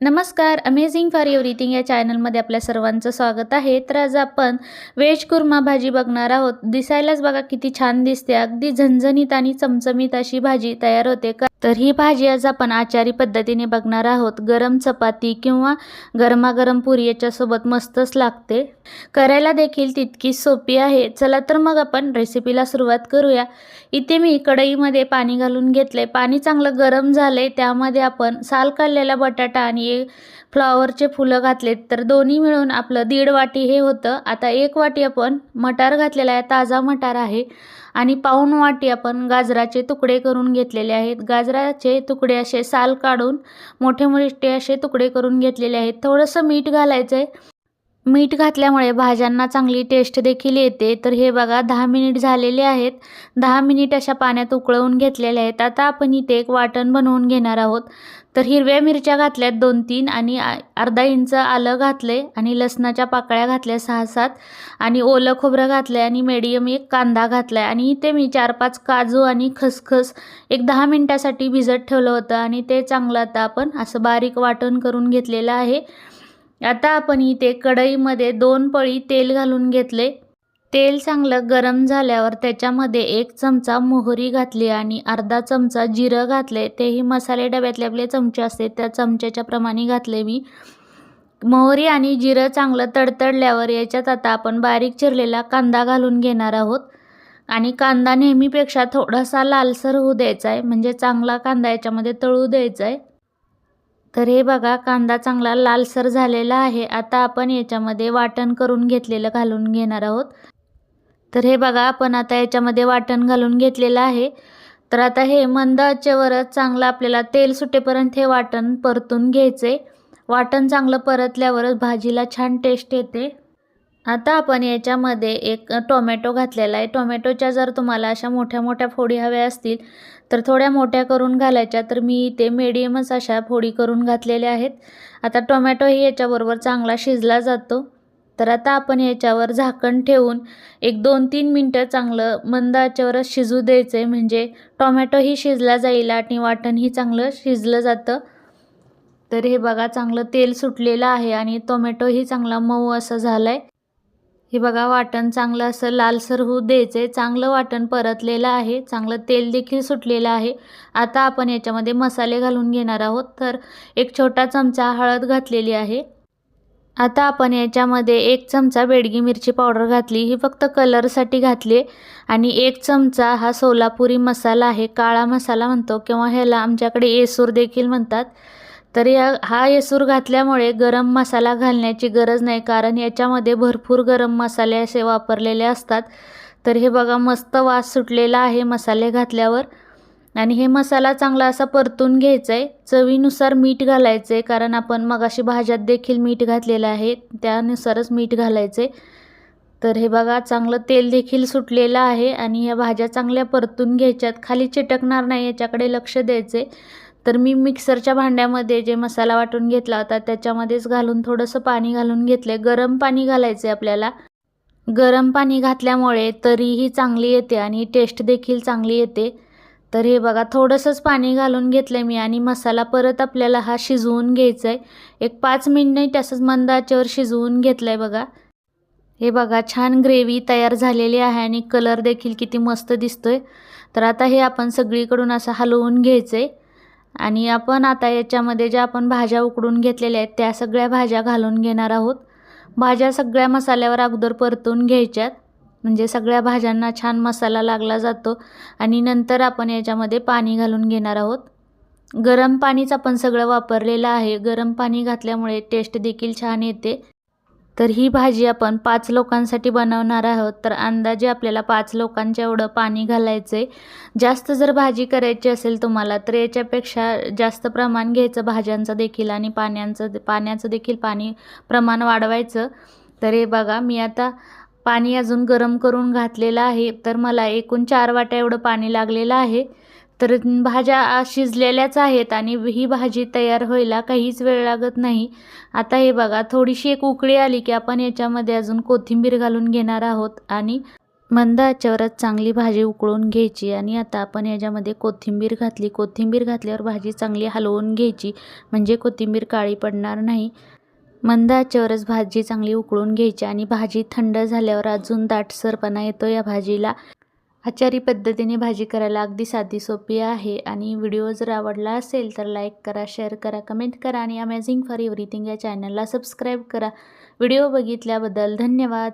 नमस्कार amazing for everything या चॅनलमध्ये आपल्या सर्वांचं स्वागत आहे. तर आज आपण वेज कुर्मा भाजी बघणार आहोत. दिसायलाच बघा किती छान दिसते. अगदी झणझणीत आणि चमचमीत अशी भाजी तयार होते. का तर ही भाजी आज आपण आचारी पद्धतीने बघणार आहोत. गरम चपाती किंवा गरमागरम पुरी याच्यासोबत मस्तच लागते. करायला देखील तितकी सोपी आहे. चला तर मग आपण रेसिपीला सुरुवात करूया. इथे मी कढईमध्ये पाणी घालून घेतले पाणी चांगलं गरम झालंय. त्यामध्ये आपण साल काढलेला बटाटा आणि फ्लॉवरचे फुलं घातलेत. तर दोन्ही मिळून आपलं दीड वाटी हे होतं. आता एक वाटी आपण मटार घातलेला आहे ताजा मटार आहे. आणि पाऊण वाटी आपण गाजराचे तुकडे करून घेतलेले आहेत. गाजराचे तुकडे असे साल काढून मोठे मोठे असे तुकडे करून घेतलेले आहेत. थोडंसं मीठ घालायचं आहे मीठ घातल्यामुळे भाज्यांना चांगली टेस्ट देखील येते. तर हे बघा दहा मिनिट झालेले आहेत. दहा मिनिट अशा पाण्यात उकळवून घेतलेले आहेत. आता आपण इथे एक वाटण बनवून घेणार आहोत. तर हिरव्या मिरच्या घातल्यात दोन तीन आणि अर्धा इंच आलं घातले आणि लसणाच्या पाकळ्या घातल्या सहा सात आणि ओलं खोबरं घातलं आणि मेडियम एक कांदा घातला आहे आणि इथे मी चार पाच काजू आणि खसखस एक दहा मिनटासाठी भिजत ठेवलं होतं आणि ते चांगलं आता आपण असं बारीक वाटण करून घेतलेलं आहे. आता आपण इथे कढईमध्ये दोन पळी तेल घालून घेतले. तेल चांगलं गरम झाल्यावर त्याच्यामध्ये एक चमचा मोहरी घातली आणि अर्धा चमचा जिरं घातले. तेही मसाले डब्यातले आपले चमचे असते त्या चमच्याच्या प्रमाणे घातले मी. मोहरी आणि जिरं चांगलं तडतडल्यावर याच्यात आता आपण बारीक चिरलेला कांदा घालून घेणार आहोत. आणि कांदा नेहमीपेक्षा थोडासा लालसर होऊ द्यायचा आहे म्हणजे चांगला कांदा याच्यामध्ये तळू द्यायचा आहे. तर हे बघा कांदा चांगला लालसर झालेला आहे. आता आपण याच्यामध्ये वाटण करून घेतलेलं घालून घेणार आहोत. तर हे बघा आपण आता याच्यामध्ये वाटण घालून घेतलेलं आहे. तर आता हे मंद आचेवरच चांगलं आपल्याला तेल सुटेपर्यंत हे वाटण परतून घ्यायचे वाटण चांगलं परतल्यावरच भाजीला छान टेस्ट येते. आता आपण याच्यामध्ये एक टोमॅटो घातलेला आहे. टोमॅटोच्या जर तुम्हाला अशा मोठ्या मोठ्या फोडी हव्या असतील तर थोड्या मोठ्या करून घालायच्या. तर मी इथे मीडियमच अशा फोडी करून घातलेल्या आहेत. आता टोमॅटोही याच्याबरोबर चांगला शिजला जातो. तर आता आपण याच्यावर झाकण ठेवून एक दोन तीन मिनटं चांगलं मंद आचेवरच शिजू द्यायचं आहे म्हणजे टोमॅटोही शिजला जाईल आणि वाटणही चांगलं शिजलं जातं. तर हे बघा चांगलं तेल सुटलेलं आहे आणि टोमॅटोही चांगला मऊ असं झालं आहे हे बघा वाटण चांगलं असं लालसर होऊ द्यायचं चांगलं वाटण परतलेलं आहे. चांगलं तेल देखील सुटलेलं आहे. आता आपण याच्यामध्ये मसाले घालून घेणार आहोत. तर एक छोटा चमचा हळद घातलेली आहे. आता आपण याच्यामध्ये एक चमचा बेडगी मिरची पावडर घातली. ही फक्त कलरसाठी घातली आणि एक चमचा हा सोलापुरी मसाला आहे. काळा मसाला म्हणतो किंवा ह्याला आमच्याकडे येसूर देखील म्हणतात. तर या हा येसूर घातल्यामुळे गरम मसाला घालण्याची गरज नाही कारण याच्यामध्ये भरपूर गरम मसाले असे वापरलेले असतात. तर हे बघा मस्त वास सुटलेला आहे मसाले घातल्यावर. आणि हे मसाला चांगला असा परतून घ्यायचा आहे चवीनुसार मीठ घालायचं आहे कारण आपण मगाशी भाज्यात देखील मीठ घातलेलं आहे त्यानुसारच मीठ घालायचं आहे तर हे बघा चांगलं तेल देखील सुटलेलं आहे आणि या भाज्या चांगल्या परतून घ्यायच्यात. खाली चिटकणार नाही याच्याकडे लक्ष द्यायचे तर मी मिक्सरच्या भांड्यामध्ये जे मसाला वाटून घेतला होता त्याच्यामध्येच घालून थोडंसं पाणी घालून घेतलं गरम पाणी घालायचं आहे आपल्याला. गरम पाणी घातल्यामुळे तरीही चांगली येते आणि टेस्ट देखील चांगली येते. तर हे बघा थोडंसंच पाणी घालून घेतलं मी आणि मसाला परत आपल्याला हा शिजवून घ्यायचा आहे एक पाच मिनिट असंच मंद आचेवर शिजवून घेतलं आहे बघा. हे बघा छान ग्रेव्ही तयार झालेली आहे आणि कलर देखील किती मस्त दिसतोय. तर आता हे आपण सगळीकडून असं हलवून घ्यायचं आहे आणि आपण आता याच्यामध्ये ज्या आपण भाज्या उकडून घेतलेल्या आहेत त्या सगळ्या भाज्या घालून घेणार आहोत. भाज्या सगळ्या मसाल्यावर अगोदर परतून घ्यायच्यात. म्हणजे सगळ्या भाज्यांना छान मसाला लागला जातो आणि नंतर आपण याच्यामध्ये पाणी घालून घेणार आहोत. गरम पाणीच आपण सगळं वापरलेलं आहे. गरम पाणी घातल्यामुळे टेस्ट देखील छान येते. तर ही भाजी आपण पाच लोकांसाठी बनवणार आहोत. तर अंदाजे आपल्याला पाच लोकांच्या एवढं पाणी घालायचं आहे जास्त जर भाजी करायची असेल तुम्हाला तर याच्यापेक्षा जास्त प्रमाण घ्यायचं भाज्यांचं देखील आणि पाण्याचं पाण्याचं देखील पाणी प्रमाण वाढवायचं. तर हे बघा मी आता पाणी अजून गरम करून घातलेलं आहे. तर मला एकूण चार वाट्या एवढं पाणी लागलेलं आहे. तर भाज्या शिजलेल्याच आहेत आणि ही भाजी तयार व्हायला काहीच वेळ लागत नाही. आता हे बघा थोडीशी एक उकळी आली की आपण याच्यामध्ये अजून कोथिंबीर घालून घेणार आहोत आणि मंद आचेवरच चांगली भाजी उकळून घ्यायची आणि आता आपण याच्यामध्ये कोथिंबीर घातली. कोथिंबीर घातल्यावर भाजी चांगली हलवून घ्यायची म्हणजे कोथिंबीर काळी पडणार नाही. मंद आचेवरच भाजी चांगली उकळून घ्यायची आणि भाजी थंड झाल्यावर अजून दाटसरपणा येतो या भाजीला. आचारी पद्धतीने भाजी करायला अगदी साधी सोपी आहे. आणि व्हिडिओ जर आवडला असेल तर लाईक करा शेअर करा कमेंट करा आणि अमेझिंग फॉर एव्हरीथिंग या चॅनलला सबस्क्राईब करा. व्हिडिओ बघितल्याबद्दल धन्यवाद.